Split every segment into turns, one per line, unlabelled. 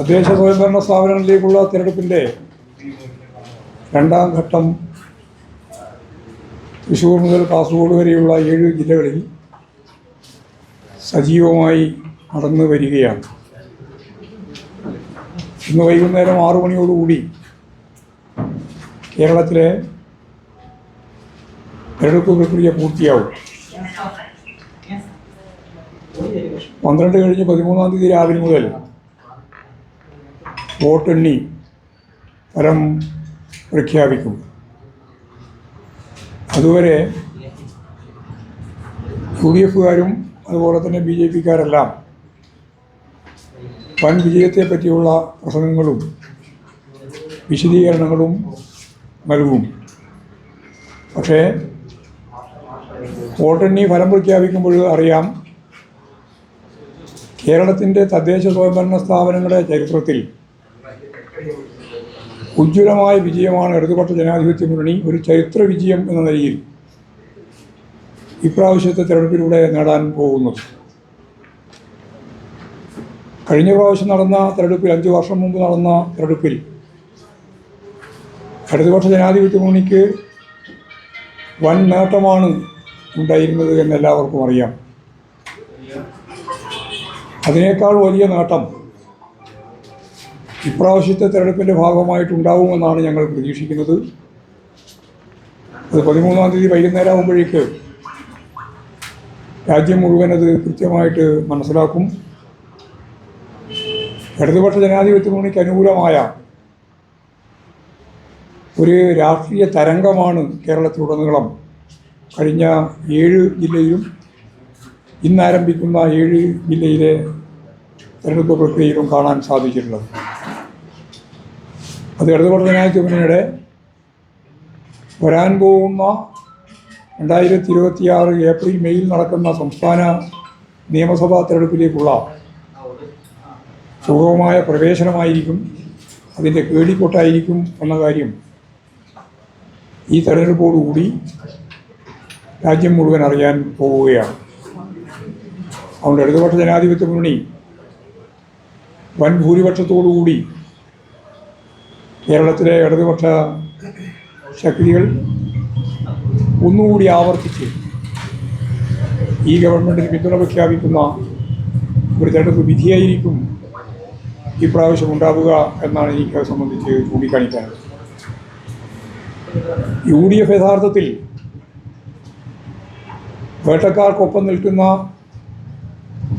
തദ്ദേശ സ്വയംഭരണ സ്ഥാപനങ്ങളിലേക്കുള്ള തിരഞ്ഞെടുപ്പിൻ്റെ രണ്ടാം ഘട്ടം തൃശ്ശൂർ മുതൽ കാസർഗോഡ് വരെയുള്ള ഏഴ് ജില്ലകളിൽ സജീവമായി നടന്നു വരികയാണ് ഇന്ന് വൈകുന്നേരം ആറു മണിയോടുകൂടി കേരളത്തിലെ തിരഞ്ഞെടുപ്പ് പ്രക്രിയ പൂർത്തിയാവും പന്ത്രണ്ട് കഴിഞ്ഞ് പതിമൂന്നാം തീയതി രാവിലെ മുതൽ വോട്ടെണ്ണി ഫലം പ്രഖ്യാപിക്കും അതുവരെ യു ഡി എഫുകാരും അതുപോലെ തന്നെ ബി ജെ പിക്കാരെല്ലാം വൻ വിജയത്തെ പറ്റിയുള്ള പ്രസംഗങ്ങളും വിശദീകരണങ്ങളും നൽകും പക്ഷേ വോട്ടെണ്ണി ഫലം പ്രഖ്യാപിക്കുമ്പോൾ അറിയാം കേരളത്തിൻ്റെ തദ്ദേശ സ്വയംഭരണ സ്ഥാപനങ്ങളുടെ ചരിത്രത്തിൽ ഉജ്ജ്വലമായ വിജയമാണ് ഇടതുപക്ഷ ജനാധിപത്യ മുന്നണി ഒരു ചരിത്ര വിജയം എന്ന നിലയിൽ ഇപ്രാവശ്യത്തെ തെരഞ്ഞെടുപ്പിലൂടെ നേടാൻ പോകുന്നത് കഴിഞ്ഞ പ്രാവശ്യം നടന്ന തെരഞ്ഞെടുപ്പിൽ അഞ്ച് വർഷം മുമ്പ് നടന്ന തെരഞ്ഞെടുപ്പിൽ ഇടതുപക്ഷ ജനാധിപത്യ മുന്നണിക്ക് വൻ നേട്ടമാണ് ഉണ്ടായിരുന്നത് എന്ന് എല്ലാവർക്കും അറിയാം അതിനേക്കാൾ വലിയ നേട്ടം ഇപ്രാവശ്യത്തെ തെരഞ്ഞെടുപ്പിൻ്റെ ഭാഗമായിട്ടുണ്ടാവുമെന്നാണ് ഞങ്ങൾ പ്രതീക്ഷിക്കുന്നത് അത് പതിമൂന്നാം തീയതി വൈകുന്നേരം ആകുമ്പോഴേക്ക് രാജ്യം മുഴുവൻ അത് കൃത്യമായിട്ട് മനസ്സിലാക്കും ഇടതുപക്ഷ ജനാധിപത്യ മുന്നണിക്ക് അനുകൂലമായ ഒരു രാഷ്ട്രീയ തരംഗമാണ് കേരളത്തിലുടനീളം കഴിഞ്ഞ ഏഴ് ജില്ലയിലും ഇന്നാരംഭിക്കുന്ന ഏഴ് ജില്ലയിലെ തെരഞ്ഞെടുപ്പ് പ്രക്രിയയിലും കാണാൻ സാധിച്ചിട്ടുള്ളത് അത് ഇടതുപടനായ ചുമനയുടെ വരാൻ പോകുന്ന രണ്ടായിരത്തി ഇരുപത്തിയാറ് ഏപ്രിൽ മെയ്യിൽ നടക്കുന്ന സംസ്ഥാന നിയമസഭാ തെരഞ്ഞെടുപ്പിലേക്കുള്ള സുഗമമായ പ്രവേശനമായിരിക്കും അതിൻ്റെ കേടിക്കൊട്ടായിരിക്കും എന്ന കാര്യം ഈ തെരഞ്ഞെടുപ്പോടുകൂടി രാജ്യം മുഴുവൻ അറിയാൻ പോവുകയാണ് അതുകൊണ്ട് ഇടതുപക്ഷ ജനാധിപത്യ മുന്നണി വൻ ഭൂരിപക്ഷത്തോടുകൂടി കേരളത്തിലെ ഇടതുപക്ഷ ശക്തികൾ ഒന്നുകൂടി ആവർത്തിച്ച് ഈ ഗവൺമെൻറ്റിന് പിന്തുണ പ്രഖ്യാപിക്കുന്ന ഒരു തെരഞ്ഞെടുപ്പ് വിധിയായിരിക്കും ഇപ്രാവശ്യം ഉണ്ടാവുക എന്നാണ് എനിക്ക് സംബന്ധിച്ച് ചൂണ്ടിക്കാണിക്കാറ് യു ഡി എഫ് യഥാർത്ഥത്തിൽ വേട്ടക്കാർക്കൊപ്പം നിൽക്കുന്ന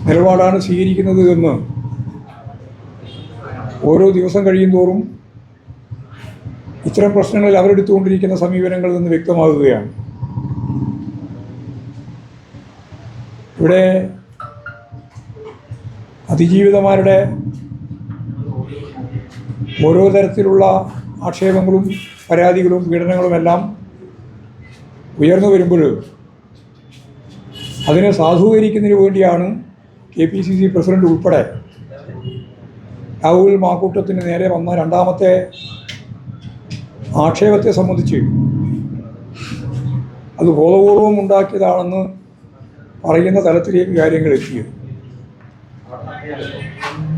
നിലപാടാണ് സ്വീകരിക്കുന്നത് എന്ന് ഓരോ ദിവസം കഴിയും തോറും ഇത്തരം പ്രശ്നങ്ങളിൽ അവരെടുത്തുകൊണ്ടിരിക്കുന്ന സമീപനങ്ങളിൽ നിന്ന് വ്യക്തമാകുകയാണ് ഇവിടെ അതിജീവിതമാരുടെ ഓരോ തരത്തിലുള്ള ആക്ഷേപങ്ങളും പരാതികളും എല്ലാം ഉയർന്നു വരുമ്പോൾ അതിനെ സാധൂകരിക്കുന്നതിന് വേണ്ടിയാണ് K P C C president ഉൾപ്പെടെ രാഹുൽ മാക്കൂട്ടത്തിന് നേരെ വന്ന രണ്ടാമത്തെ ആക്ഷേപത്തെ സംബന്ധിച്ച് അത് ബോധപൂർവം ഉണ്ടാക്കിയതാണെന്ന് പറയുന്ന തലത്തിലേക്ക് കാര്യങ്ങൾ എത്തിയത്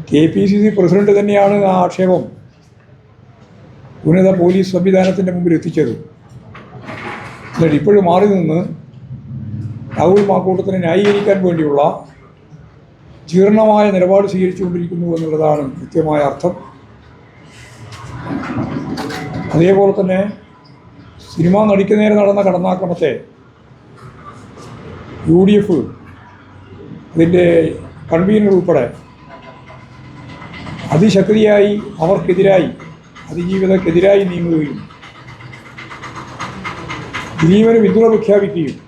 K P C C president തന്നെയാണ് ആ ആക്ഷേപം ഉന്നത പോലീസ് സംവിധാനത്തിൻ്റെ മുമ്പിൽ എത്തിച്ചത് എന്നിട്ട് ഇപ്പോഴും മാറി നിന്ന് രാഹുൽ മാക്കൂട്ടത്തിനെ ന്യായീകരിക്കാൻ വേണ്ടിയുള്ള ജീർണമായ നിലപാട് സ്വീകരിച്ചുകൊണ്ടിരിക്കുന്നു എന്നുള്ളതാണ് കൃത്യമായ അർത്ഥം അതേപോലെ തന്നെ സിനിമ നടിക്കുന്നതിന് നടന്ന കടന്നാക്രമത്തെ യു ഡി എഫ് അതിൻ്റെ കൺവീനർ ഉൾപ്പെടെ അതിശക്തിയായി അവർക്കെതിരായി അതിജീവിതക്കെതിരായി നീങ്ങുകയും ദിലീപന് പിന്തുണ പ്രഖ്യാപിക്കുകയും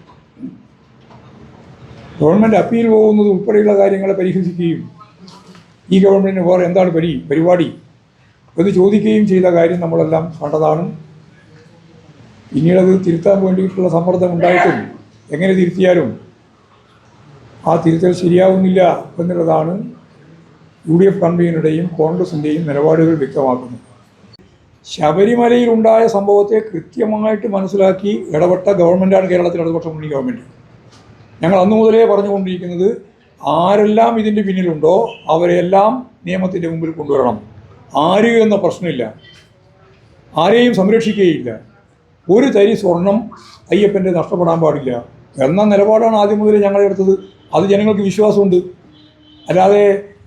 ഗവൺമെൻറ് അപ്പീൽ പോകുന്നത് ഉൾപ്പെടെയുള്ള കാര്യങ്ങളെ പരിഹസിക്കുകയും ഈ ഗവൺമെൻറ്റിന് വേറെ എന്താണ് പരി പരിപാടി എന്ന് ചോദിക്കുകയും ചെയ്ത കാര്യം നമ്മളെല്ലാം കണ്ടതാണ് പിന്നീടത് തിരുത്താൻ വേണ്ടിയിട്ടുള്ള സമ്മർദ്ദം ഉണ്ടായിട്ടും എങ്ങനെ തിരുത്തിയാലും ആ തിരുത്തൽ ശരിയാവുന്നില്ല എന്നുള്ളതാണ് യു ഡി എഫ് കൺവീനറുടെയും കോൺഗ്രസിൻ്റെയും നിലപാടുകൾ വ്യക്തമാക്കുന്നത് ശബരിമലയിലുണ്ടായ സംഭവത്തെ കൃത്യമായിട്ട് മനസ്സിലാക്കി ഇടപെട്ട ഗവൺമെൻറ്റാണ് കേരളത്തിൽ ഇടതുപക്ഷ മുന്നണി ഗവൺമെൻറ് ഞങ്ങൾ അന്നു മുതലേ പറഞ്ഞുകൊണ്ടിരിക്കുന്നത് ആരെല്ലാം ഇതിൻ്റെ പിന്നിലുണ്ടോ അവരെല്ലാം നിയമത്തിൻ്റെ മുമ്പിൽ കൊണ്ടുവരണം ആരെയും എന്ന പ്രശ്നമില്ല ആരെയും സംരക്ഷിക്കുകയില്ല ഒരു തരി സ്വർണം അയ്യപ്പൻ്റെ നഷ്ടപ്പെടാൻ പാടില്ല എന്ന നിലപാടാണ് ആദ്യം മുതൽ ഞങ്ങളെടുത്തത് അത് ജനങ്ങൾക്ക് വിശ്വാസമുണ്ട് അല്ലാതെ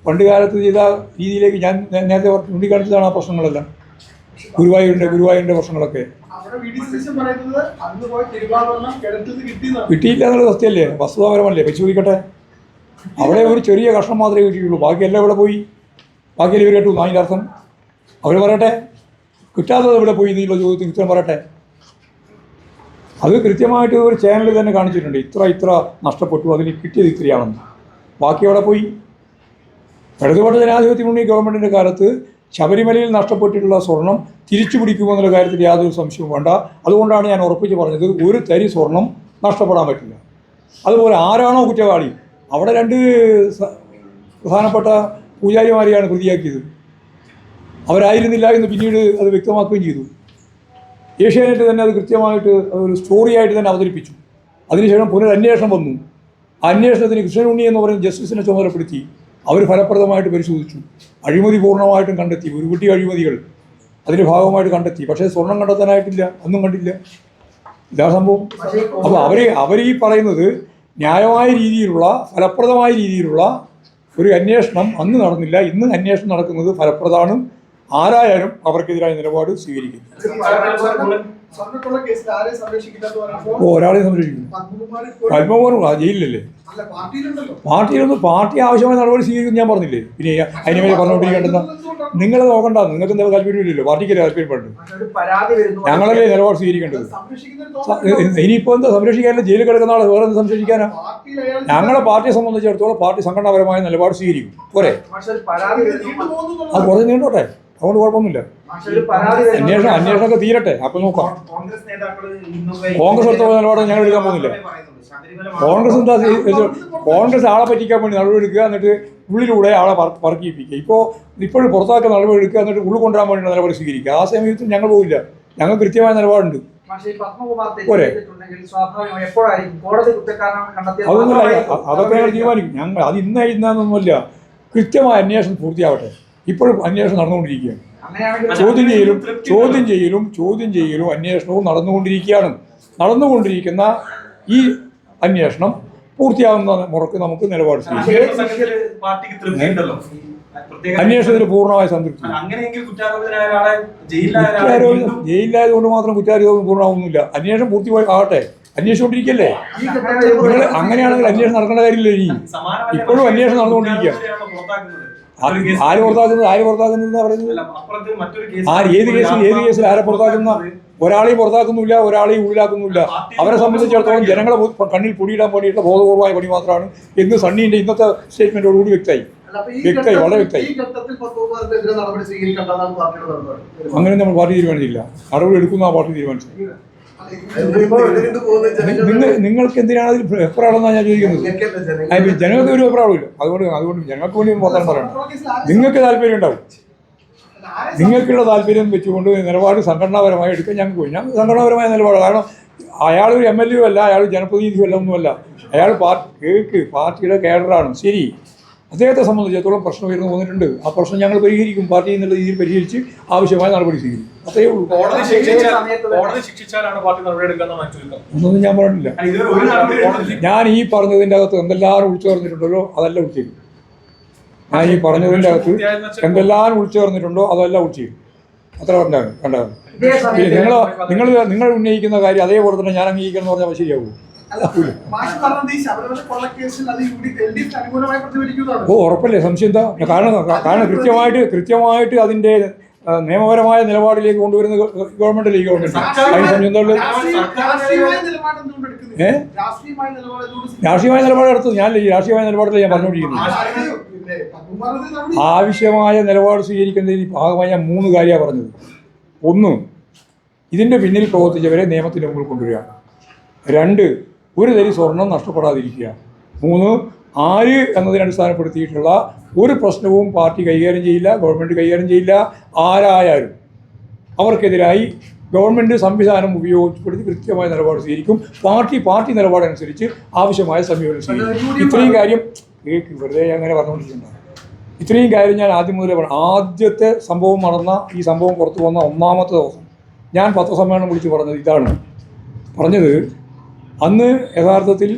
പണ്ടുകാലത്ത് ചെയ്ത രീതിയിലേക്ക് ഞാൻ നേരത്തെ ചൂണ്ടിക്കാണിച്ചതാണ് ആ പ്രശ്നങ്ങളെല്ലാം ഗുരുവായൂരിൻ്റെ ഗുരുവായൂരിൻ്റെ പ്രശ്നങ്ങളൊക്കെ കിട്ടിയില്ല എന്നുള്ള സത്യമല്ലേ വസ്തുതാപരമല്ലേ പരിശോധിക്കട്ടെ അവിടെ ഒരു ചെറിയ കഷ്ണം മാത്രമേ കിട്ടിയുള്ളൂ ബാക്കി എല്ലാം ഇവിടെ പോയി ബാക്കി ഇവർ കേട്ടു അതിൻ്റെ അർത്ഥം അവർ പറയട്ടെ കിട്ടാത്തത് എവിടെ പോയി എന്നുള്ള ചോദ്യത്തിന് ഉത്തരം പറയട്ടെ അത് കൃത്യമായിട്ട് ഒരു ചാനലിൽ തന്നെ കാണിച്ചിട്ടുണ്ട് ഇത്ര ഇത്ര നഷ്ടപ്പെട്ടു അതിന് കിട്ടിയത് ഇത്രയാണെന്ന് ബാക്കി അവിടെ പോയി ഇടതുപക്ഷ ജനാധിപത്യ മുന്നണി ഗവൺമെൻറ്റിൻ്റെ കാലത്ത് ശബരിമലയിൽ നഷ്ടപ്പെട്ടിട്ടുള്ള സ്വർണം തിരിച്ചു എന്നുള്ള കാര്യത്തിൽ യാതൊരു സംശയവും വേണ്ട അതുകൊണ്ടാണ് ഞാൻ ഉറപ്പിച്ച് പറഞ്ഞത് ഒരു തരി സ്വർണം നഷ്ടപ്പെടാൻ പറ്റില്ല അതുപോലെ ആരാണോ കുറ്റവാളി അവിടെ രണ്ട് പ്രധാനപ്പെട്ട പൂജാരിമാരെയാണ് പ്രതിയാക്കിയത് അവരായിരുന്നില്ല എന്ന് പിന്നീട് അത് വ്യക്തമാക്കുകയും ചെയ്തു ഏഷ്യാനെറ്റ് തന്നെ അത് കൃത്യമായിട്ട് ഒരു സ്റ്റോറിയായിട്ട് തന്നെ അവതരിപ്പിച്ചു അതിനുശേഷം പുനരന്വേഷണം വന്നു അന്വേഷണത്തിന് കൃഷ്ണനുണ്ണി എന്ന് പറയുന്ന ജസ്റ്റിസിനെ ചുമതലപ്പെടുത്തി അവർ ഫലപ്രദമായിട്ട് പരിശോധിച്ചു അഴിമതി പൂർണ്ണമായിട്ടും കണ്ടെത്തി കുട്ടി അഴിമതികൾ അതിൻ്റെ ഭാഗമായിട്ട് കണ്ടെത്തി പക്ഷേ സ്വർണം കണ്ടെത്താനായിട്ടില്ല ഒന്നും കണ്ടില്ല ഇതാ സംഭവം അപ്പോൾ അവർ അവർ ഈ പറയുന്നത് ന്യായമായ രീതിയിലുള്ള ഫലപ്രദമായ രീതിയിലുള്ള ഒരു അന്വേഷണം അന്ന് നടന്നില്ല ഇന്ന് അന്വേഷണം നടക്കുന്നത് ഫലപ്രദമാണ് ആരായാലും അവർക്കെതിരായ നിലപാട് സ്വീകരിക്കുന്നു ഒരാളെ സംരക്ഷിക്കുന്നു പത്മകുമാർ ജയിലല്ലേ പാർട്ടിയിലൊന്നും പാർട്ടി ആവശ്യമായ നടപടി സ്വീകരിക്കുന്നു ഞാൻ പറഞ്ഞില്ലേ പിന്നെ അതിനുവേണ്ടി പറഞ്ഞുകൊണ്ടിരിക്കേണ്ടെന്ന നിങ്ങൾ നോക്കണ്ട നിങ്ങൾക്ക് എന്താ താല്പര്യമില്ലല്ലോ പാർട്ടിക്ക് താല്പര്യപ്പെട്ടു ഞങ്ങളല്ലേ നിലപാട് സ്വീകരിക്കേണ്ടത് ഇനിയിപ്പോ എന്താ സംരക്ഷിക്കാനും ജയിലിൽ കിടക്കുന്ന ആളെ വേറെ സംരക്ഷിക്കാനോ ഞങ്ങളെ പാർട്ടിയെ സംബന്ധിച്ചിടത്തോളം പാർട്ടി സംഘടനാപരമായ നിലപാട് സ്വീകരിക്കും പോരെ അത് കുറച്ച് നീണ്ടോട്ടെ അതുകൊണ്ട് കുഴപ്പമൊന്നുമില്ല അന്വേഷണം അന്വേഷണമൊക്കെ തീരട്ടെ അപ്പൊ നോക്കാം കോൺഗ്രസ് എടുത്തോളം നിലപാട് ഞങ്ങൾ എടുക്കാൻ പോകുന്നില്ല കോൺഗ്രസ് എന്താ കോൺഗ്രസ് ആളെ പറ്റിക്കാൻ വേണ്ടി നടപടിയെടുക്കുക എന്നിട്ട് ഉള്ളിലൂടെ ആളെ പറക്കിപ്പിക്കുക ഇപ്പോൾ ഇപ്പോഴും പുറത്താക്കുന്ന നടപടിയെടുക്കുക എന്നിട്ട് ഉള്ളിൽ കൊണ്ടുവരാൻ വേണ്ടിയുള്ള നടപടി സ്വീകരിക്കുക ആ സമയത്ത് ഞങ്ങൾ പോകില്ല ഞങ്ങൾ കൃത്യമായ നിലപാടുണ്ട് അതൊന്നും അതൊക്കെ ഞങ്ങൾ തീരുമാനിക്കും ഞങ്ങൾ അത് ഇന്ന് ഇന്നൊന്നുമല്ല കൃത്യമായ അന്വേഷണം പൂർത്തിയാവട്ടെ ഇപ്പോഴും അന്വേഷണം നടന്നുകൊണ്ടിരിക്കുകയാണ് ചോദ്യം ചെയ്യലും ചോദ്യം ചെയ്യലും ചോദ്യം ചെയ്യലും അന്വേഷണവും നടന്നുകൊണ്ടിരിക്കുകയാണ് നടന്നുകൊണ്ടിരിക്കുന്ന ഈ അന്വേഷണം പൂർത്തിയാകുന്ന മുറക്ക് നമുക്ക് നിലപാട് അന്വേഷണത്തിന് പൂർണ്ണമായി സംതൃപ്തി കൊണ്ട് മാത്രം കുറ്റാരോപണം പൂർണ്ണമാകുന്നില്ല അന്വേഷണം പൂർത്തിയായി ആകട്ടെ അന്വേഷിച്ചുകൊണ്ടിരിക്കല്ലേ നിങ്ങൾ അങ്ങനെയാണെങ്കിൽ അന്വേഷണം നടക്കേണ്ട കാര്യമില്ല ഇനി ഇപ്പോഴും അന്വേഷണം നടന്നുകൊണ്ടിരിക്കുക ആര് പുറത്താക്കുന്നത് ആര് പുറത്താക്കുന്നത് പറയുന്നത് ആ ഏത് കേസിൽ ഏത് കേസിൽ ആരെ പുറത്താക്കുന്ന ഒരാളെയും പുറത്താക്കുന്നില്ല ഒരാളെയും ഉള്ളിലാക്കുന്നില്ല അവരെ സംബന്ധിച്ചിടത്തോളം ജനങ്ങളെ കണ്ണിൽ പൊടിയിടാൻ വേണ്ടിയിട്ടുള്ള ബോധപൂർവമായ പണി മാത്രമാണ് എന്ന് സണ്ണിന്റെ ഇന്നത്തെ സ്റ്റേറ്റ്മെൻറ്റോടുകൂടി വ്യക്തമായി വ്യക്തമായി വളരെ വ്യക്തമായി അങ്ങനെ നമ്മൾ പാർട്ടി തീരുമാനിച്ചില്ല നടപടി എടുക്കുന്ന ആ പാർട്ടി തീരുമാനിച്ചു നിങ്ങൾ നിങ്ങൾക്ക് എന്തിനാണ് അതിൽ എപ്പോഴാണെന്നാണ് ഞാൻ ചോദിക്കുന്നത് ജനങ്ങൾക്ക് ഒരു എപ്പോഴാവില്ല അതുകൊണ്ട് അതുകൊണ്ട് ഞങ്ങൾക്ക് വേണ്ടി വർത്തമാനം പറയണം നിങ്ങൾക്ക് താല്പര്യം ഉണ്ടാവും നിങ്ങൾക്കുള്ള താല്പര്യം വെച്ചുകൊണ്ട് നിലപാട് സംഘടനാപരമായി എടുക്കാൻ ഞങ്ങൾക്ക് പോയി ഞങ്ങൾ സംഘടനാപരമായ നിലപാട് കാരണം അയാൾ ഒരു എം എൽ എ അല്ല അയാൾ ജനപ്രതിനിധിയല്ല അല്ല ഒന്നുമല്ല അയാൾ പാർട്ടി കേക്ക് പാർട്ടിയുടെ കേഡറാണ് ശരി അദ്ദേഹത്തെ സംബന്ധിച്ചിടത്തോളം പ്രശ്നം ഉയർന്നു വന്നിട്ടുണ്ട് ആ പ്രശ്നം ഞങ്ങൾ പരിഹരിക്കും പാർട്ടി എന്നുള്ള രീതിയിൽ പരിഹരിച്ച് ആവശ്യമായ നടപടി സ്വീകരിക്കും അത്രയേ ഉള്ളൂ ഒന്നും ഞാൻ പറഞ്ഞില്ല ഞാൻ ഈ പറഞ്ഞതിൻ്റെ അകത്ത് എന്തെല്ലാവരും വിളിച്ചു പറഞ്ഞിട്ടുണ്ടല്ലോ അതെല്ലാം ഞാൻ ഈ പറഞ്ഞതിൻ്റെ അകത്ത് എന്തെല്ലാം വിളിച്ചു ചേർന്നിട്ടുണ്ടോ അതെല്ലാം വിളിച്ചു ചെയ്യും അത്ര പറഞ്ഞു കണ്ടത് നിങ്ങൾ നിങ്ങൾ നിങ്ങൾ ഉന്നയിക്കുന്ന കാര്യം അതേപോലെ തന്നെ ഞാൻ അംഗീകരിക്കണം എന്ന് പറഞ്ഞാൽ ശരിയാകുമോ ഓ ഉറപ്പല്ലേ സംശയം എന്താ കാരണം കാരണം കൃത്യമായിട്ട് കൃത്യമായിട്ട് അതിന്റെ നിയമപരമായ നിലപാടിലേക്ക് കൊണ്ടുവരുന്ന ഗവൺമെന്റിലേക്ക് ഈ ഗവൺമെന്റ് രാഷ്ട്രീയമായ നിലപാടെടുത്തു ഞാൻ രാഷ്ട്രീയമായ നിലപാടിൽ ഞാൻ പറഞ്ഞുകൊണ്ടിരിക്കുന്നു ആവശ്യമായ നിലപാട് സ്വീകരിക്കുന്നതിൽ ഭാഗമായ മൂന്ന് കാര്യമാണ് പറഞ്ഞത് ഒന്ന് ഇതിൻ്റെ പിന്നിൽ പ്രവർത്തിച്ചവരെ നിയമത്തിന് മുമ്പിൽ കൊണ്ടുവരിക രണ്ട് ഒരു തരി സ്വർണം നഷ്ടപ്പെടാതിരിക്കുക മൂന്ന് ആര് എന്നതിനെ അടിസ്ഥാനപ്പെടുത്തിയിട്ടുള്ള ഒരു പ്രശ്നവും പാർട്ടി കൈകാര്യം ചെയ്യില്ല ഗവൺമെൻറ് കൈകാര്യം ചെയ്യില്ല ആരായാലും അവർക്കെതിരായി ഗവൺമെൻറ് സംവിധാനം ഉപയോഗപ്പെടുത്തി കൃത്യമായ നിലപാട് സ്വീകരിക്കും പാർട്ടി പാർട്ടി നിലപാടനുസരിച്ച് ആവശ്യമായ സമീപനം സ്വീകരിക്കും ഇത്രയും കാര്യം ഈ വെറുതെ അങ്ങനെ പറഞ്ഞുകൊണ്ടിരിക്കുന്നത് ഇത്രയും കാര്യം ഞാൻ ആദ്യം മുതലേ പറഞ്ഞു ആദ്യത്തെ സംഭവം നടന്ന ഈ സംഭവം പുറത്തു വന്ന ഒന്നാമത്തെ ദിവസം ഞാൻ പത്രസമ്മേളനം വിളിച്ച് പറഞ്ഞത് ഇതാണ് പറഞ്ഞത് അന്ന് യഥാർത്ഥത്തിൽ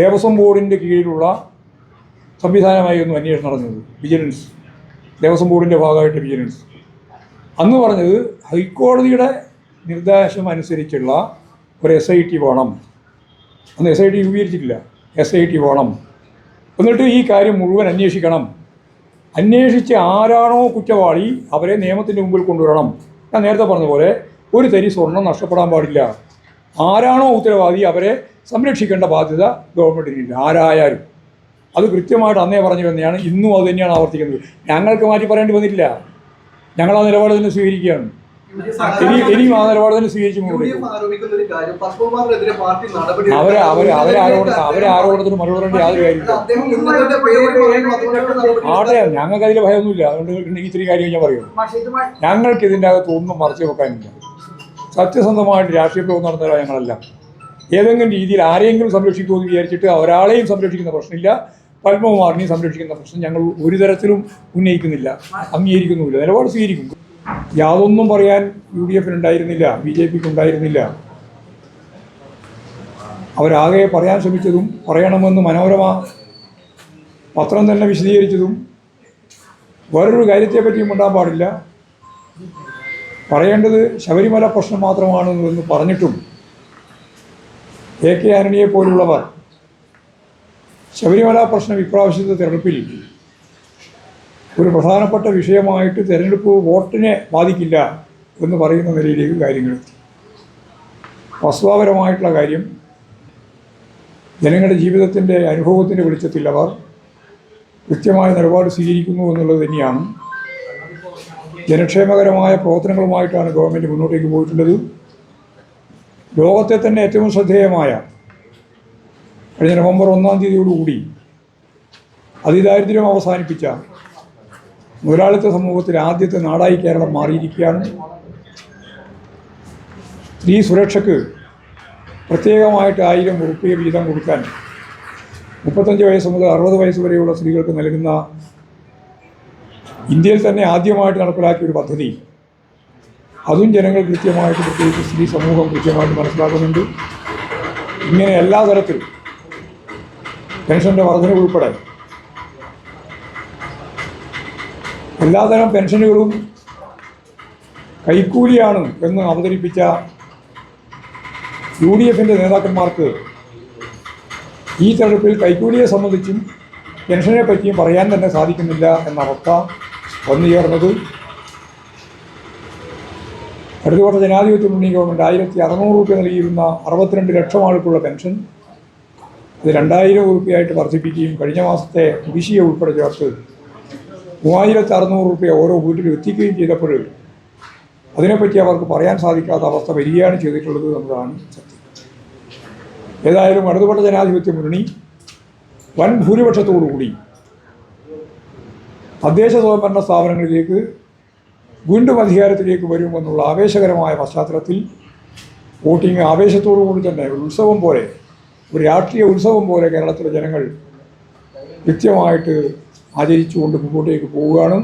ദേവസ്വം ബോർഡിൻ്റെ കീഴിലുള്ള സംവിധാനമായി അന്വേഷണം നടന്നത് വിജിലൻസ് ദേവസ്വം ബോർഡിൻ്റെ ഭാഗമായിട്ട് വിജിലൻസ് അന്ന് പറഞ്ഞത് ഹൈക്കോടതിയുടെ നിർദ്ദേശം അനുസരിച്ചുള്ള ഒരു എസ് ഐ ടി വേണം അന്ന് എസ് ഐ ടി രൂപീകരിച്ചിട്ടില്ല എസ് ഐ ടി വേണം എന്നിട്ട് ഈ കാര്യം മുഴുവൻ അന്വേഷിക്കണം അന്വേഷിച്ച് ആരാണോ കുറ്റവാളി അവരെ നിയമത്തിൻ്റെ മുമ്പിൽ കൊണ്ടുവരണം ഞാൻ നേരത്തെ പറഞ്ഞ പോലെ ഒരു തരി സ്വർണം നഷ്ടപ്പെടാൻ പാടില്ല ആരാണോ ഉത്തരവാദി അവരെ സംരക്ഷിക്കേണ്ട ബാധ്യത ഗവൺമെൻറ്റിനില്ല ആരായാലും അത് കൃത്യമായിട്ട് അന്നേ പറഞ്ഞു തന്നെയാണ് ഇന്നും അത് തന്നെയാണ് ആവർത്തിക്കുന്നത് ഞങ്ങൾക്ക് മാറ്റി പറയേണ്ടി വന്നിട്ടില്ല ഞങ്ങൾ ആ നിലപാട് തന്നെ സ്വീകരിക്കുകയാണ് ഇനി നിലപാടിനെ സ്വീകരിച്ചു അവരെ അവരെ അവരെ ആരോപണം അവരെ ആരോപണത്തിന് മറുപടി യാതൊരു കാര്യമില്ല ഞങ്ങൾക്ക് അതിൽ ഭയമൊന്നുമില്ല അതുകൊണ്ട് ഈ ഇത്തിരി കാര്യം ഞാൻ പറയും ഞങ്ങൾക്ക് ഇതിൻ്റെ അകത്ത് ഒന്നും മറച്ചു വെക്കാനില്ല സത്യസന്ധമായിട്ട് രാഷ്ട്രീയ പ്രവർത്തനം നടന്നവരാ ഞങ്ങളല്ല ഏതെങ്കിലും രീതിയിൽ ആരെയെങ്കിലും സംരക്ഷിക്കുമെന്ന് വിചാരിച്ചിട്ട് ഒരാളെയും സംരക്ഷിക്കുന്ന പ്രശ്നമില്ല പത്മകുമാറിനെയും സംരക്ഷിക്കുന്ന പ്രശ്നം ഞങ്ങൾ ഒരു തരത്തിലും ഉന്നയിക്കുന്നില്ല അംഗീകരിക്കുന്നുമില്ല നിലപാട് സ്വീകരിക്കും യാതൊന്നും പറയാൻ യു ഡി ഉണ്ടായിരുന്നില്ല ബി ജെ പിക്ക് ഉണ്ടായിരുന്നില്ല അവരാകെ പറയാൻ ശ്രമിച്ചതും പറയണമെന്ന് മനോരമ പത്രം തന്നെ വിശദീകരിച്ചതും വേറൊരു കാര്യത്തെപ്പറ്റിയും ഉണ്ടാൻ പാടില്ല പറയേണ്ടത് ശബരിമല പ്രശ്നം മാത്രമാണ് എന്ന് പറഞ്ഞിട്ടും എ കെ ആന്റണിയെ പോലുള്ളവർ ശബരിമല പ്രശ്നം ഇപ്രാവശ്യത്തെ തെരഞ്ഞെടുപ്പിൽ ഒരു പ്രധാനപ്പെട്ട വിഷയമായിട്ട് തിരഞ്ഞെടുപ്പ് വോട്ടിനെ ബാധിക്കില്ല എന്ന് പറയുന്ന നിലയിലേക്ക് കാര്യങ്ങളെത്തി വസ്തുവാപരമായിട്ടുള്ള കാര്യം ജനങ്ങളുടെ ജീവിതത്തിൻ്റെ അനുഭവത്തിൻ്റെ വെളിച്ചത്തിൽ അവർ കൃത്യമായ നിലപാട് സ്വീകരിക്കുന്നു എന്നുള്ളത് തന്നെയാണ് ജനക്ഷേമകരമായ പ്രവർത്തനങ്ങളുമായിട്ടാണ് ഗവൺമെൻറ് മുന്നോട്ടേക്ക് പോയിട്ടുള്ളത് ലോകത്തെ തന്നെ ഏറ്റവും ശ്രദ്ധേയമായ കഴിഞ്ഞ നവംബർ ഒന്നാം തീയതിയോടുകൂടി അതിദാരിദ്ര്യം അവസാനിപ്പിച്ച മുതലാളിത്ത സമൂഹത്തിൽ ആദ്യത്തെ നാടായി കേരളം മാറിയിരിക്കുകയാണ് സ്ത്രീ സുരക്ഷയ്ക്ക് പ്രത്യേകമായിട്ട് ആയിരം ഉറുപ്പിക വീതം കൊടുക്കാൻ മുപ്പത്തഞ്ച് വയസ്സ് മുതൽ അറുപത് വയസ്സ് വരെയുള്ള സ്ത്രീകൾക്ക് നൽകുന്ന ഇന്ത്യയിൽ തന്നെ ആദ്യമായിട്ട് നടപ്പിലാക്കിയ ഒരു പദ്ധതി അതും ജനങ്ങൾ കൃത്യമായിട്ട് പ്രത്യേകിച്ച് സ്ത്രീ സമൂഹം കൃത്യമായിട്ട് മനസ്സിലാക്കുന്നുണ്ട് ഇങ്ങനെ എല്ലാ തരത്തിലും പെൻഷൻ്റെ വർധന ഉൾപ്പെടെ എല്ലാതരം പെൻഷനുകളും കൈക്കൂലിയാണ് എന്ന് അവതരിപ്പിച്ച യു ഡി എഫിൻ്റെ നേതാക്കന്മാർക്ക് ഈ തെരഞ്ഞെടുപ്പിൽ കൈക്കൂലിയെ സംബന്ധിച്ചും പെൻഷനെ പറ്റിയും പറയാൻ തന്നെ സാധിക്കുന്നില്ല എന്ന അവസ്ഥ വന്നു ചേർന്നത് അടുത്ത വർഷ ജനാധിപത്യ മുന്നണി ഗവൺമെൻറ് ആയിരത്തി അറുന്നൂറ് രൂപ നൽകിയിരുന്ന അറുപത്തിരണ്ട് ലക്ഷം ആൾക്കുള്ള പെൻഷൻ അത് രണ്ടായിരം രൂപയായിട്ട് വർദ്ധിപ്പിക്കുകയും കഴിഞ്ഞ മാസത്തെ കുടിശ്ശിക ഉൾപ്പെടെ ചേർത്ത് മൂവായിരത്തി അറുന്നൂറ് റുപ്യ ഓരോ വീട്ടിലും എത്തിക്കുകയും ചെയ്തപ്പോൾ അതിനെപ്പറ്റി അവർക്ക് പറയാൻ സാധിക്കാത്ത അവസ്ഥ വരികയാണ് ചെയ്തിട്ടുള്ളത് എന്നതാണ് സത്യം ഏതായാലും ഇടതുപെട്ട ജനാധിപത്യ മുന്നണി വൻ ഭൂരിപക്ഷത്തോടുകൂടി തദ്ദേശ സ്വയംഭരണ സ്ഥാപനങ്ങളിലേക്ക് വീണ്ടും അധികാരത്തിലേക്ക് വരുമെന്നുള്ള ആവേശകരമായ പശ്ചാത്തലത്തിൽ വോട്ടിംഗ് ആവേശത്തോടുകൂടി തന്നെ ഒരു ഉത്സവം പോലെ ഒരു രാഷ്ട്രീയ ഉത്സവം പോലെ കേരളത്തിലെ ജനങ്ങൾ കൃത്യമായിട്ട് ആചരിച്ചുകൊണ്ട് മുമ്പോട്ടേക്ക് പോവുകയാണ്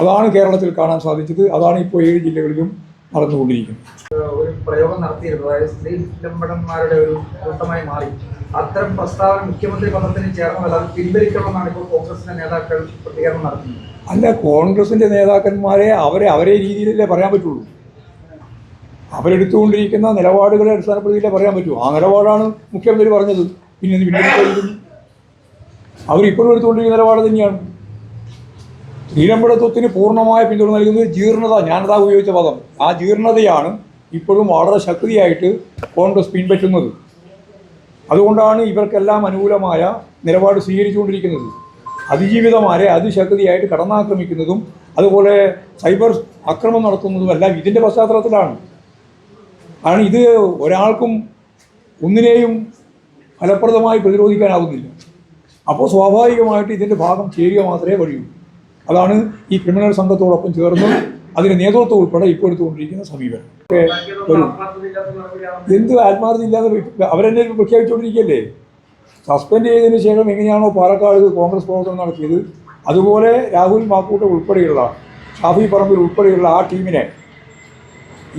അതാണ് കേരളത്തിൽ കാണാൻ സാധിച്ചത് അതാണ് ഇപ്പോൾ ഏഴ് ജില്ലകളിലും നടന്നുകൊണ്ടിരിക്കുന്നത്
ഒരു പ്രയോഗം നടത്തിയിരുന്നു അതായത് സ്ത്രീ വിളംബടന്മാരുടെ ഒരു കൂട്ടമായി മാറി അത്തരം പ്രസ്താവന മുഖ്യമന്ത്രി പദത്തിന് ചേർന്നതല്ല അത് പിൻവലിക്കണമെന്നാണ് ഇപ്പോൾ കോൺഗ്രസിന്റെ നേതാക്കൾ പ്രതികരണം നടത്തുന്നത്
അല്ല കോൺഗ്രസിന്റെ നേതാക്കന്മാരെ അവരെ അവരെ രീതിയിലല്ലേ പറയാൻ പറ്റുള്ളൂ അവരെടുത്തുകൊണ്ടിരിക്കുന്ന നിലപാടുകളെ അടിസ്ഥാനപ്പെടുത്തിയില്ലേ പറയാൻ പറ്റൂ ആ നിലപാടാണ് മുഖ്യമന്ത്രി പറഞ്ഞത് പിന്നെ പിൻവലിക്കുന്നു അവരിപ്പോഴും എടുത്തുകൊണ്ടിരിക്കുന്ന നിലപാട് തന്നെയാണ് നീലമ്പടത്വത്തിന് പൂർണ്ണമായ പിന്തുണ നൽകുന്നത് ജീർണത ഞാനതാ ഉപയോഗിച്ച പദം ആ ജീർണതയാണ് ഇപ്പോഴും വളരെ ശക്തിയായിട്ട് കോൺഗ്രസ് പിൻപറ്റുന്നത് അതുകൊണ്ടാണ് ഇവർക്കെല്ലാം അനുകൂലമായ നിലപാട് സ്വീകരിച്ചുകൊണ്ടിരിക്കുന്നത് അതിജീവിതമാരെ അതിശക്തിയായിട്ട് കടന്നാക്രമിക്കുന്നതും അതുപോലെ സൈബർ ആക്രമണം നടത്തുന്നതും എല്ലാം ഇതിൻ്റെ പശ്ചാത്തലത്തിലാണ് കാരണം ഇത് ഒരാൾക്കും ഒന്നിനെയും ഫലപ്രദമായി പ്രതിരോധിക്കാനാവുന്നില്ല അപ്പോൾ സ്വാഭാവികമായിട്ട് ഇതിൻ്റെ ഭാഗം ചെയ്യുക മാത്രമേ വഴിയൂ അതാണ് ഈ ക്രിമിനൽ സംഘത്തോടൊപ്പം ചേർന്ന് അതിന് നേതൃത്വം ഉൾപ്പെടെ ഇപ്പോൾ എടുത്തുകൊണ്ടിരിക്കുന്ന സമീപനം എന്ത് എന്ത് ഇല്ലാതെ അവരെന്നെ പ്രഖ്യാപിച്ചുകൊണ്ടിരിക്കുകയല്ലേ സസ്പെൻഡ് ചെയ്തതിന് ശേഷം എങ്ങനെയാണോ പാലക്കാട് കോൺഗ്രസ് പ്രവർത്തനം നടത്തിയത് അതുപോലെ രാഹുൽ മാക്കൂട്ട ഉൾപ്പെടെയുള്ള ഷാഫി പറമ്പിൽ ഉൾപ്പെടെയുള്ള ആ ടീമിനെ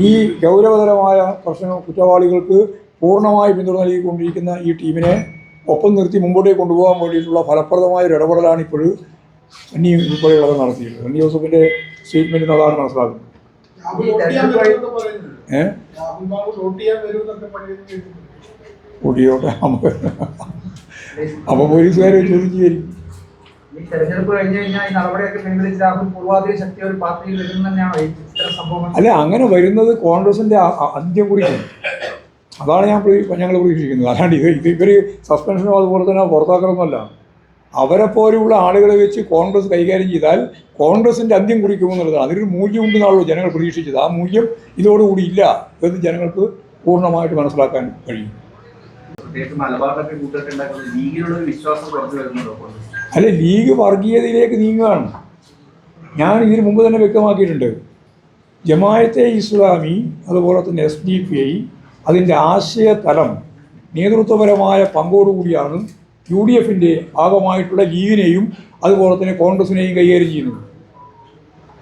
ഈ ഗൗരവതരമായ പ്രശ്നങ്ങൾ കുറ്റവാളികൾക്ക് പൂർണ്ണമായി പിന്തുണ നൽകിക്കൊണ്ടിരിക്കുന്ന ഈ ടീമിനെ ഒപ്പം നിർത്തി മുമ്പോട്ടേ കൊണ്ടുപോകാൻ വേണ്ടിയിട്ടുള്ള ഫലപ്രദമായ ഒരു ഇടപെടലാണ് ഇപ്പോൾ സണ്ണി ഉൾപ്പെടെയുള്ളവർ നടത്തിയിട്ടുള്ളത് സണ്ണി ജോസഫിൻ്റെ സ്റ്റേറ്റ്മെൻറ്റ് അതാണ് മനസ്സിലാക്കുന്നത് ഏഹ് കുട്ടിയോട്ടെ അപ്പോൾ പോലീസുകാരെ ചോദിച്ചു തരും
കഴിഞ്ഞു കഴിഞ്ഞാൽ ഈ ശക്തി ഒരു പാർട്ടിയിൽ
അല്ല അങ്ങനെ വരുന്നത് കോൺഗ്രസിന്റെ അന്ത്യം കുറിക്കും അതാണ് ഞാൻ ഞങ്ങൾ പ്രതീക്ഷിക്കുന്നത് അല്ലാണ്ട് ഇത് ഇത് ഇവർ സസ്പെൻഷനോ അതുപോലെ തന്നെ പുറത്താക്കണമെന്നല്ല അവരെ പോലെയുള്ള ആളുകളെ വെച്ച് കോൺഗ്രസ് കൈകാര്യം ചെയ്താൽ കോൺഗ്രസിൻ്റെ അന്ത്യം കുറിക്കുമെന്നുള്ളത് അതിനൊരു മൂല്യം ഉണ്ടെന്നാണല്ലോ ജനങ്ങൾ പ്രതീക്ഷിച്ചത് ആ മൂല്യം ഇതോടുകൂടി ഇല്ല എന്ന് ജനങ്ങൾക്ക് പൂർണ്ണമായിട്ട് മനസ്സിലാക്കാൻ കഴിയും അല്ല ലീഗ് വർഗീയതയിലേക്ക് നീങ്ങുകയാണ് ഞാൻ ഇതിനു മുമ്പ് തന്നെ വ്യക്തമാക്കിയിട്ടുണ്ട് ജമായത്തെ ഇസ്ലാമി അതുപോലെ തന്നെ എസ് ഡി പി ഐ അതിൻ്റെ ആശയതലം നേതൃത്വപരമായ പങ്കോടുകൂടിയാണ് യു ഡി എഫിൻ്റെ ഭാഗമായിട്ടുള്ള ലീഗിനെയും അതുപോലെ തന്നെ കോൺഗ്രസിനെയും കൈകാര്യം ചെയ്യുന്നത്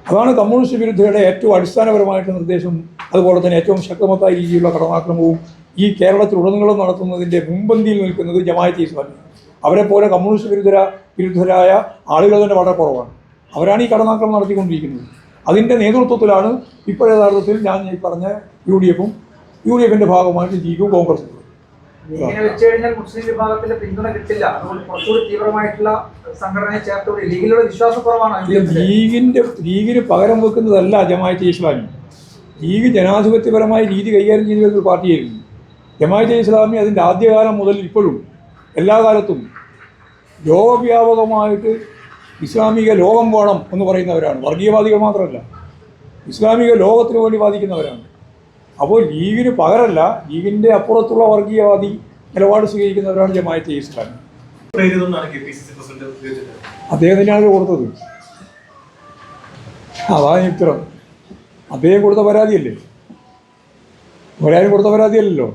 അതാണ് കമ്മ്യൂണിസ്റ്റ് വിരുദ്ധയുടെ ഏറ്റവും അടിസ്ഥാനപരമായിട്ടുള്ള നിർദ്ദേശം അതുപോലെ തന്നെ ഏറ്റവും ശക്തമത്തായ രീതിയിലുള്ള കടമാക്രമവും ഈ കേരളത്തിലുടനീളം നടത്തുന്നതിൻ്റെ മുൻപന്തിയിൽ നിൽക്കുന്നത് ജമായത്ത് ഇസ്ലാമി അവരെ പോലെ കമ്മ്യൂണിസ്റ്റ് വിരുദ്ധര വിരുദ്ധരായ ആളുകൾ തന്നെ വളരെ കുറവാണ് അവരാണ് ഈ കടനാക്രമം നടത്തിക്കൊണ്ടിരിക്കുന്നത് അതിൻ്റെ നേതൃത്വത്തിലാണ് ഇപ്പോൾ യഥാർത്ഥത്തിൽ ഞാൻ ഈ പറഞ്ഞ യു ഡി എഫും യു ഡി എഫിന്റെ ഭാഗമായിട്ട് ജയിക്കും കോൺഗ്രസ്
മുസ്ലിം പിന്തുണ കിട്ടില്ല അതുകൊണ്ട് കുറച്ചുകൂടി
ലീഗിന്റെ ലീഗിന് പകരം വെക്കുന്നതല്ല ജമാഅത്തെ ഇസ്ലാമി ലീഗ് ജനാധിപത്യപരമായ രീതി കൈകാര്യം ചെയ്തു വരുന്ന പാർട്ടിയായിരുന്നു ജമാഅത്തെ ഇസ്ലാമി അതിൻ്റെ ആദ്യകാലം മുതൽ ഇപ്പോഴും എല്ലാ കാലത്തും ലോകവ്യാപകമായിട്ട് ഇസ്ലാമിക ലോകം വേണം എന്ന് പറയുന്നവരാണ് വർഗീയവാദികൾ മാത്രമല്ല ഇസ്ലാമിക ലോകത്തിന് വേണ്ടി വാദിക്കുന്നവരാണ് അപ്പോൾ ലീഗിന് പകരമല്ല ലീഗിൻ്റെ അപ്പുറത്തുള്ള വർഗീയവാദി നിലപാട് സ്വീകരിക്കുന്നവരാണ് ജമായത്തെ ഇസ്ലാമി അദ്ദേഹം തന്നെയാണ് കൊടുത്തത് അതാണ് ഉത്തരം അദ്ദേഹം കൊടുത്ത പരാതിയല്ലേ ഒരാളും കൊടുത്ത പരാതിയല്ലല്ലോ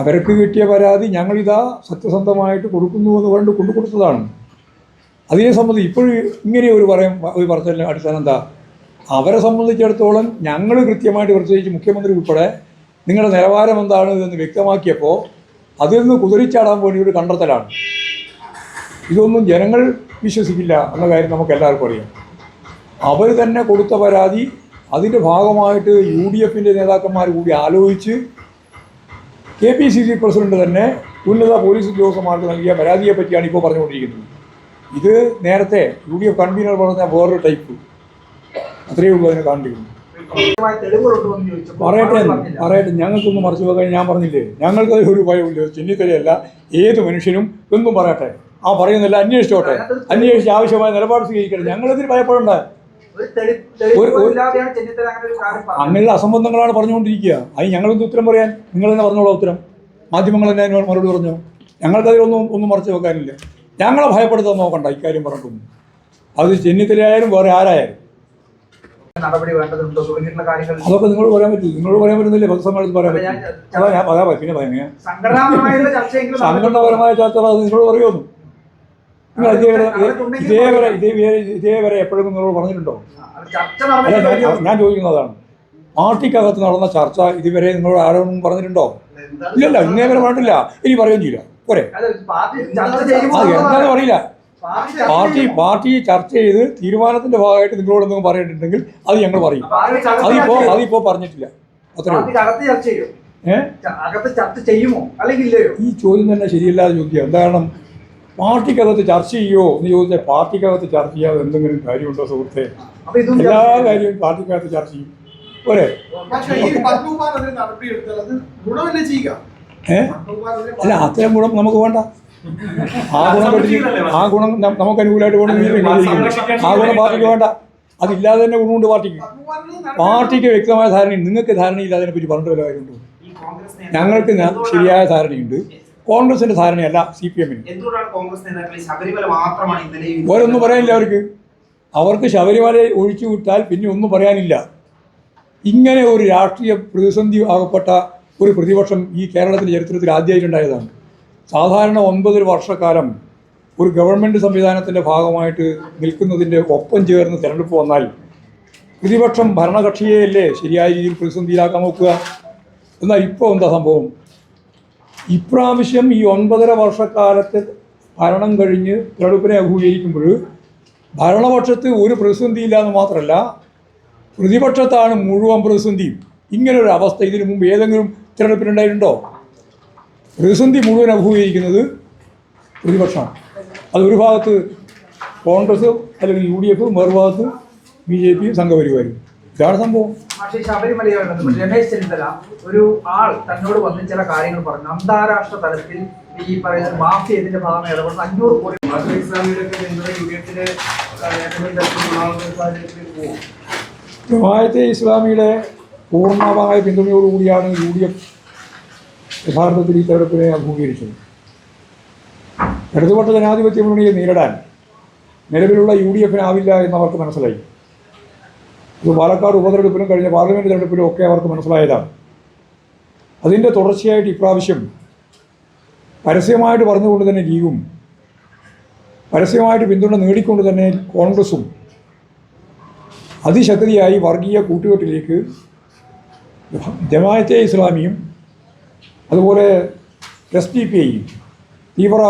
അവർക്ക് കിട്ടിയ പരാതി ഞങ്ങളിതാ സത്യസന്ധമായിട്ട് കൊടുക്കുന്നു എന്ന് പറഞ്ഞ് കൊണ്ടു കൊടുത്തതാണ് അതിനെ സംബന്ധിച്ച് ഇപ്പോഴും ഇങ്ങനെ ഒരു പറയും ഒരു പറഞ്ഞ അടിസ്ഥാനം എന്താ അവരെ സംബന്ധിച്ചിടത്തോളം ഞങ്ങൾ കൃത്യമായിട്ട് പ്രത്യേകിച്ച് മുഖ്യമന്ത്രി ഉൾപ്പെടെ നിങ്ങളുടെ നിലവാരം എന്താണ് എന്ന് വ്യക്തമാക്കിയപ്പോൾ അതിൽ നിന്ന് കുതിരിച്ചാടാൻ വേണ്ടി ഒരു കണ്ടെത്തലാണ് ഇതൊന്നും ജനങ്ങൾ വിശ്വസിക്കില്ല എന്ന കാര്യം നമുക്ക് എല്ലാവർക്കും അറിയാം അവർ തന്നെ കൊടുത്ത പരാതി അതിൻ്റെ ഭാഗമായിട്ട് യു ഡി എഫിൻ്റെ നേതാക്കന്മാർ കൂടി ആലോചിച്ച് K P C C president തന്നെ ഉന്നത പോലീസ് ഉദ്യോഗസ്ഥന്മാർക്ക് നൽകിയ പരാതിയെ പറ്റിയാണ് ഇപ്പോൾ പറഞ്ഞുകൊണ്ടിരിക്കുന്നത് ഇത് നേരത്തെ യു ഡി എഫ് കൺവീനർ പറഞ്ഞ വേറൊരു ടൈപ്പ് അത്രയേ ഉള്ളൂ അതിനെ കാണിക്കുന്നു പറയട്ടെ പറയട്ടെ ഞങ്ങൾക്കൊന്നും മറച്ചു പോകാൻ ഞാൻ പറഞ്ഞില്ലേ ഞങ്ങൾക്ക് ഒരു ഭയമില്ല ചിന്നിത്തലയല്ല ഏത് മനുഷ്യനും എന്തും പറയട്ടെ ആ പറയുന്നില്ല അന്വേഷിച്ചോട്ടെ അന്വേഷിച്ച് ആവശ്യമായ നിലപാട് സ്വീകരിക്കട്ടെ ഇതിന് ഭയപ്പെടണ്ട അങ്ങനെയുള്ള അസംബന്ധങ്ങളാണ് പറഞ്ഞുകൊണ്ടിരിക്കുക അത് ഞങ്ങൾക്ക് ഉത്തരം പറയാൻ നിങ്ങൾ തന്നെ പറഞ്ഞോളൂ ഉത്തരം മാധ്യമങ്ങൾ തന്നെ അതിനോട് മറുപടി പറഞ്ഞു ഞങ്ങൾക്ക് അതിലൊന്നും ഒന്നും മറച്ചു വെക്കാനില്ല ഞങ്ങളെ ഭയപ്പെടുത്താൻ നോക്കണ്ട ഇക്കാര്യം പറഞ്ഞിട്ടൊന്നും അത് ചെന്നിത്തലയായാലും വേറെ ആരായാലും നടപടി കാര്യങ്ങൾ അതൊക്കെ നിങ്ങൾ പറയാൻ പറ്റില്ല നിങ്ങളോട് പറയാൻ പറ്റുന്നില്ല പൊതുസമ്മേളനത്തിൽ പറയാൻ പറ്റില്ല അതാ ഞാൻ പറയാം പിന്നെ പറയാം സംഘടനാപരമായ ചർച്ച നിങ്ങളോട് പറയുമെന്ന് നിങ്ങൾ ഇതേവരെ ഇതേവരെ ഇതേവരെ ഇതേവരെ എപ്പോഴും നിങ്ങളോട് പറഞ്ഞിട്ടുണ്ടോ ഞാൻ ചോദിക്കുന്നതാണ് പാർട്ടിക്കകത്ത് നടന്ന ചർച്ച ഇതുവരെ നിങ്ങളോട് ആരോടും പറഞ്ഞിട്ടുണ്ടോ ഇല്ലല്ല ഇന്നേവരെ പറഞ്ഞിട്ടില്ല ഇനി പറയുകയും ചെയ്യില്ല പോരെ എന്താണെന്ന് അറിയില്ല പാർട്ടി പാർട്ടി ചർച്ച ചെയ്ത് തീരുമാനത്തിന്റെ ഭാഗമായിട്ട് നിങ്ങളോട് ഒന്നും പറയേണ്ടിട്ടുണ്ടെങ്കിൽ അത് ഞങ്ങൾ പറയും അതിപ്പോ അതിപ്പോ പറഞ്ഞിട്ടില്ല അത്രേ ഈ ചോദ്യം തന്നെ ശരിയല്ലാതെ ചോദ്യം കാരണം പാർട്ടിക്കകത്ത് ചർച്ച ചെയ്യുമോ എന്ന് ചോദിച്ചാൽ പാർട്ടിക്കകത്ത് ചർച്ച ചെയ്യാതെ എന്തെങ്കിലും കാര്യമുണ്ടോ സുഹൃത്തെ എല്ലാ കാര്യവും പാർട്ടിക്കകത്ത് ചർച്ച ചെയ്യും പോരെ അല്ല അത്രയും ഗുണം നമുക്ക് വേണ്ട ആ ഗുണം ആ ഗുണം നമുക്ക് അനുകൂലമായിട്ട് ഗുണം ആ ഗുണം പാർട്ടിക്ക് വേണ്ട അതില്ലാതെ തന്നെ ഗുണമുണ്ട് പാർട്ടിക്ക് പാർട്ടിക്ക് വ്യക്തമായ ധാരണയുണ്ട് നിങ്ങൾക്ക് ധാരണയില്ലാതെ പറ്റി പറഞ്ഞിട്ട് വല്ല കാര്യമുണ്ടോ ഞങ്ങൾക്ക് ശരിയായ ധാരണയുണ്ട് കോൺഗ്രസിന്റെ ധാരണയല്ല സി പി എമ്മിന് അവരൊന്നും പറയാനില്ല അവർക്ക് അവർക്ക് ശബരിമല ഒഴിച്ചു വിട്ടാൽ പിന്നെ ഒന്നും പറയാനില്ല ഇങ്ങനെ ഒരു രാഷ്ട്രീയ പ്രതിസന്ധി ആകപ്പെട്ട ഒരു പ്രതിപക്ഷം ഈ കേരളത്തിന്റെ ചരിത്രത്തിൽ ആദ്യമായിട്ടുണ്ടായതാണ് സാധാരണ ഒൻപതൊരു വർഷക്കാലം ഒരു ഗവൺമെൻറ് സംവിധാനത്തിൻ്റെ ഭാഗമായിട്ട് നിൽക്കുന്നതിൻ്റെ ഒപ്പം ചേർന്ന് തിരഞ്ഞെടുപ്പ് വന്നാൽ പ്രതിപക്ഷം ഭരണകക്ഷിയെയല്ലേ ശരിയായ രീതിയിൽ പ്രതിസന്ധിയിലാക്കാൻ നോക്കുക എന്നാൽ ഇപ്പോൾ എന്താ സംഭവം ഇപ്രാവശ്യം ഈ ഒൻപതര വർഷക്കാലത്തെ ഭരണം കഴിഞ്ഞ് തിരഞ്ഞെടുപ്പിനെ അഭിമുഖീകരിക്കുമ്പോൾ ഭരണപക്ഷത്ത് ഒരു പ്രതിസന്ധിയില്ല എന്ന് മാത്രമല്ല പ്രതിപക്ഷത്താണ് മുഴുവൻ പ്രതിസന്ധിയും ഇങ്ങനൊരു അവസ്ഥ ഇതിനു മുമ്പ് ഏതെങ്കിലും തിരഞ്ഞെടുപ്പിനുണ്ടായിട്ടുണ്ടോ പ്രതിസന്ധി മുഴുവൻ അഭിമുഖീകരിക്കുന്നത് പ്രതിപക്ഷമാണ് ഒരു ഭാഗത്ത് കോൺഗ്രസ് അല്ലെങ്കിൽ യു ഡി എഫ് മറുഭാഗത്ത് ബി ജെ പിയും സംഘപരിവാരും ഇതാണ് സംഭവം
രമേശ് ചെന്നിത്തല ഒരു ആൾ തന്നോട് വന്ന് ചില കാര്യങ്ങൾ പറഞ്ഞു അന്താരാഷ്ട്ര തലത്തിൽ ഈ പറയുന്ന മാഫിയ ഇതിന്റെ ഭാഗം ഇടപെടുന്ന അഞ്ഞൂറ് കോടി
ജമായത്തെ ഇസ്ലാമിയുടെ പൂർണ്ണമായ പിന്തുണയോടുകൂടിയാണ് യു ഡി എഫ് യഥാർത്ഥത്തിൽ ഈ തെരഞ്ഞെടുപ്പിനെ അഭിമുഖീകരിച്ചത് ഇടതുപക്ഷ ജനാധിപത്യ മുന്നണിയെ നേരിടാൻ നിലവിലുള്ള യു ഡി എഫിനാവില്ല എന്നവർക്ക് മനസ്സിലായി ഇത് പാലക്കാട് ഉപതെരഞ്ഞെടുപ്പിലും കഴിഞ്ഞ പാർലമെൻറ്റ് തെരഞ്ഞെടുപ്പിലും ഒക്കെ അവർക്ക് മനസ്സിലായതാണ് അതിൻ്റെ തുടർച്ചയായിട്ട് ഇപ്രാവശ്യം പരസ്യമായിട്ട് പറഞ്ഞുകൊണ്ട് തന്നെ ലീഗും പരസ്യമായിട്ട് പിന്തുണ നേടിക്കൊണ്ട് തന്നെ കോൺഗ്രസും അതിശക്തിയായി വർഗീയ കൂട്ടുകെട്ടിലേക്ക് ജമാഅത്തെ ഇസ്ലാമിയും അതുപോലെ എസ് ഡി പി ഐ തീവ്ര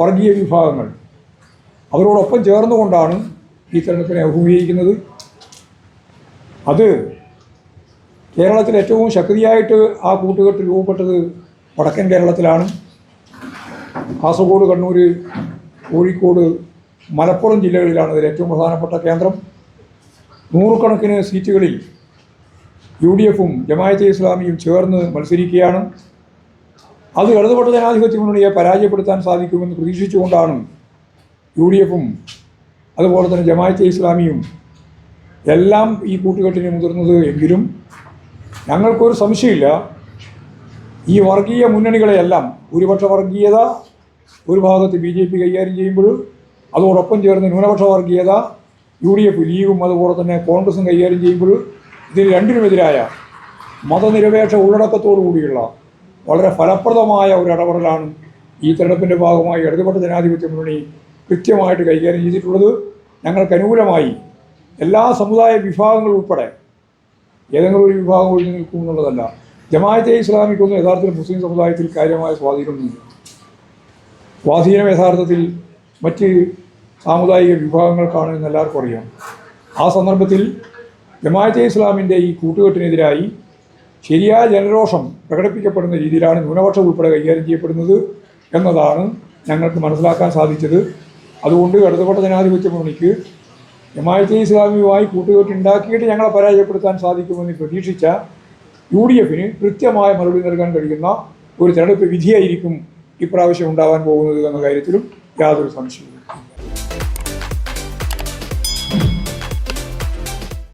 വർഗീയ വിഭാഗങ്ങൾ അവരോടൊപ്പം ചേർന്നുകൊണ്ടാണ് ഈ തെരഞ്ഞെടുപ്പിനെ അഭിമുഖീകരിക്കുന്നത് അത് കേരളത്തിൽ ഏറ്റവും ശക്തിയായിട്ട് ആ കൂട്ടുകെട്ട് രൂപപ്പെട്ടത് വടക്കൻ കേരളത്തിലാണ് കാസർഗോഡ് കണ്ണൂർ കോഴിക്കോട് മലപ്പുറം ജില്ലകളിലാണ് അതിൽ ഏറ്റവും പ്രധാനപ്പെട്ട കേന്ദ്രം നൂറുകണക്കിന് സീറ്റുകളിൽ യു ഡി എഫും ജമായത്തെ ഇസ്ലാമിയും ചേർന്ന് മത്സരിക്കുകയാണ് അത് ഇടതുപെട്ട ജനാധിപത്യ മുന്നണിയെ പരാജയപ്പെടുത്താൻ സാധിക്കുമെന്ന് പ്രതീക്ഷിച്ചുകൊണ്ടാണ് യു ഡി എഫും അതുപോലെ തന്നെ ജമായത്തെ ഇസ്ലാമിയും എല്ലാം ഈ കൂട്ടുകെട്ടിന് മുതിർന്നത് എങ്കിലും ഞങ്ങൾക്കൊരു സംശയമില്ല ഈ വർഗീയ മുന്നണികളെയെല്ലാം ഭൂരിപക്ഷ വർഗീയത ഒരു ഭാഗത്ത് ബി ജെ പി കൈകാര്യം ചെയ്യുമ്പോൾ അതോടൊപ്പം ചേർന്ന് ന്യൂനപക്ഷ വർഗീയത യു ഡി എഫ് ലീഗും അതുപോലെ തന്നെ കോൺഗ്രസും കൈകാര്യം ചെയ്യുമ്പോൾ ഇതിൽ രണ്ടിനുമെതിരായ മതനിരപേക്ഷ ഉള്ളടക്കത്തോടു കൂടിയുള്ള വളരെ ഫലപ്രദമായ ഒരു ഇടപെടലാണ് ഈ തെരഞ്ഞെടുപ്പിൻ്റെ ഭാഗമായി ഇടതുപക്ഷ ജനാധിപത്യ മുന്നണി കൃത്യമായിട്ട് കൈകാര്യം ചെയ്തിട്ടുള്ളത് ഞങ്ങൾക്ക് അനുകൂലമായി എല്ലാ സമുദായ വിഭാഗങ്ങൾ ഉൾപ്പെടെ ഏതെങ്കിലും ഒരു വിഭാഗം ഒഴിഞ്ഞു നിൽക്കും എന്നുള്ളതല്ല ജമാഅത്തെ ഇസ്ലാമിക്കൊന്നും യഥാർത്ഥത്തിൽ മുസ്ലിം സമുദായത്തിൽ കാര്യമായ സ്വാധീനമൊന്നുമില്ല സ്വാധീനം യഥാർത്ഥത്തിൽ മറ്റ് സാമുദായിക വിഭാഗങ്ങൾക്കാണ് എന്ന് എല്ലാവർക്കും അറിയാം ആ സന്ദർഭത്തിൽ ജമാഅത്തെ ഇസ്ലാമിൻ്റെ ഈ കൂട്ടുകെട്ടിനെതിരായി ശരിയായ ജനരോഷം പ്രകടിപ്പിക്കപ്പെടുന്ന രീതിയിലാണ് ന്യൂനപക്ഷം ഉൾപ്പെടെ കൈകാര്യം ചെയ്യപ്പെടുന്നത് എന്നതാണ് ഞങ്ങൾക്ക് മനസ്സിലാക്കാൻ സാധിച്ചത് അതുകൊണ്ട് ഇടതുപക്ഷ ജനാധിപത്യ മുന്നണിക്ക് ജമാഅത്തെ ഇസ്ലാമിയുമായി കൂട്ടുകെട്ടുണ്ടാക്കിയിട്ട് ഞങ്ങളെ പരാജയപ്പെടുത്താൻ സാധിക്കുമെന്ന് പ്രതീക്ഷിച്ച യു ഡി എഫിന് കൃത്യമായ മറുപടി നൽകാൻ കഴിയുന്ന ഒരു തെരഞ്ഞെടുപ്പ് വിധിയായിരിക്കും ഇപ്രാവശ്യം ഉണ്ടാവാൻ പോകുന്നത് എന്ന കാര്യത്തിലും യാതൊരു സംശയവും